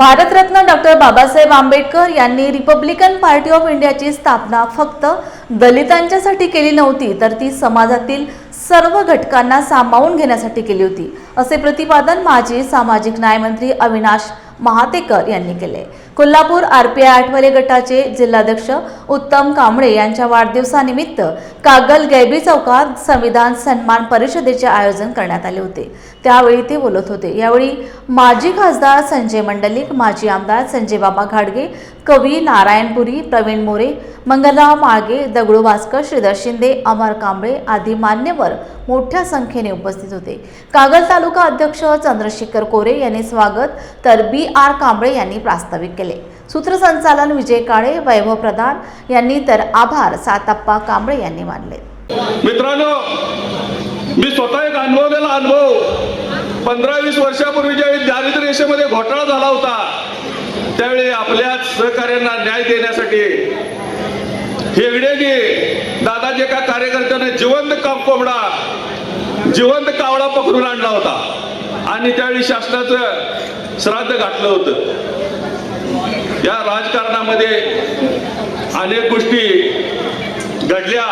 Bharat Ratna doctor Babasaheb Ambedkar यांनी Republican party of इंडियाची स्थापना फक्त दलितांच्यासाठी केली नव्हती तर ती समाजातील सर्व घटकांना सामावून घेण्यासाठी केली होती. असे प्रतिपादन माजी सामाजिक न्यायमंत्री अविनाश महातेकर यांनी केले. कोल्हापूर आरपीआय आठवले गटाचे जिल्हाध्यक्ष उत्तम कांबळे यांच्या वाढदिवसानिमित्त कागल गैबी चौकात संविधान सन्मान परिषदेचे आयोजन करण्यात आले होते. त्यावेळी ते बोलत होते. यावेळी माजी खासदार संजय मंडलिक माजी आमदार संजय बाबा घाडगे कवी नारायणपुरी प्रवीण मोरे मंगलराव माळगे दगडू भास्कर श्रीधर शिंदे अमर कांबळे आदी मान्यवर मोठ्या संख्येने उपस्थित होते. कागल तालुका अध्यक्ष चंद्रशेखर कोरे यांनी स्वागत तर बी आर कांबळे यांनी प्रास्ताविक केले. सूत्रसंचालन विजय काळे वैभव प्रधान यांनी तर आभार साताप्पा कांबळे यांनी मानले. मित्रांनो मी स्वतः एक अनुभवलेला अनुभव. पंधरा वीस वर्षापूर्वी ज्यावेळी दारिद्र्य रेषेमध्ये घोटाळा झाला होता त्यावेळी आपल्या सहकार्यांना न्याय देण्यासाठी हेगडेने दादाजी एका कार्यकर्त्याने जिवंत का कोंबडा जिवंत कावळा पकडून आणला होता. आणि त्यावेळी शासनाचं श्राद्ध घातलं होतं. या राजकारणामध्ये अनेक गोष्टी घडल्या.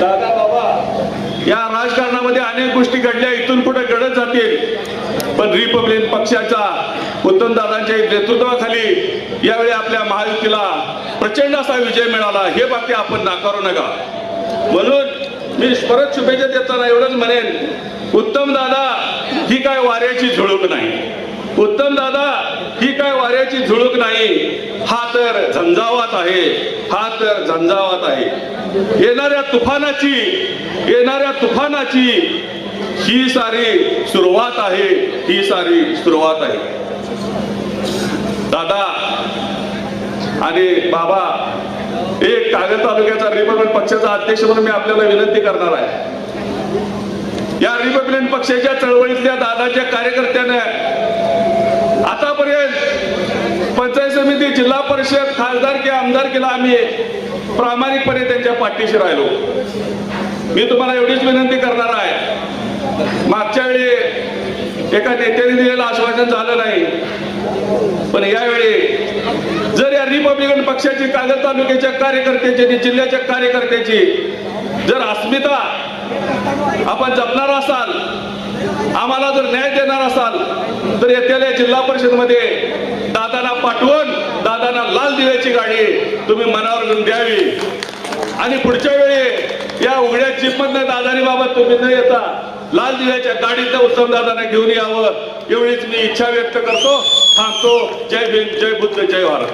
दादा बाबा या राजकारणामध्ये अनेक गोष्टी घडल्या. इथून पुढे घडत जातील. पण रिपब्लिकन पक्षाच्या उत्तम दादांच्या नेतृत्वाखाली यावेळी आपल्या महायुतीला प्रचंड असा विजय मिळाला. हे बाकी आपण नाकारू नका. म्हणून मी परत शुभेच्छा देताना एवढंच म्हणेन उत्तम दादा ही काय वाऱ्याची झुळूक नाही. उत्तम दादा ही काय वाऱ्याची झुळूक नाही. हा तर झंझावात आहे. हा तर झंझावात आहे. येणाऱ्या तुफानाची येणाऱ्या तुफानाची ही सारी सुरुवात आहे ही सारी सुरुवात आहे. दादा आणि बाबा एक कागद तालुक्याचा रिपब्लिक पक्षाचा अध्यक्ष म्हणून मी आपल्याला विनंती करणार आहे. या रिपब्लिक पक्षाच्या चळवळीतल्या दादाच्या कार्यकर्त्याने आतापर्यंत पंचायत समिती जिल्हा परिषद खासदार किंवा आमदार केला आम्ही प्रामाणिकपणे त्यांच्या पाठीशी राहिलो. मी तुम्हाला एवढीच विनंती करणार आहे. मागच्या वेळी एका नेत्याने दिलेलं आश्वासन झालं नाही. पण यावेळी जर या रिपब्लिकन पक्षाची कागद तालुक्याच्या कार्यकर्त्याची आणि जिल्ह्याच्या कार्यकर्त्याची जर अस्मिता आपण जपणार असाल आम्हाला जर न्याय देणार असाल तर येत्याला जिल्हा परिषदमध्ये दादांना पाठवून दादांना लाल दिव्याची गाडी तुम्ही मनावर घेऊन द्यावी. आणि पुढच्या वेळी या उघड्या चिपमधनं दादानी बाबत तुम्ही न येता लाल दिव्याच्या गाडीत उत्तम दादांना घेऊन यावं एवढीच मी इच्छा व्यक्त करतो. थांबतो. जय भीम जय बुद्ध जय भारत.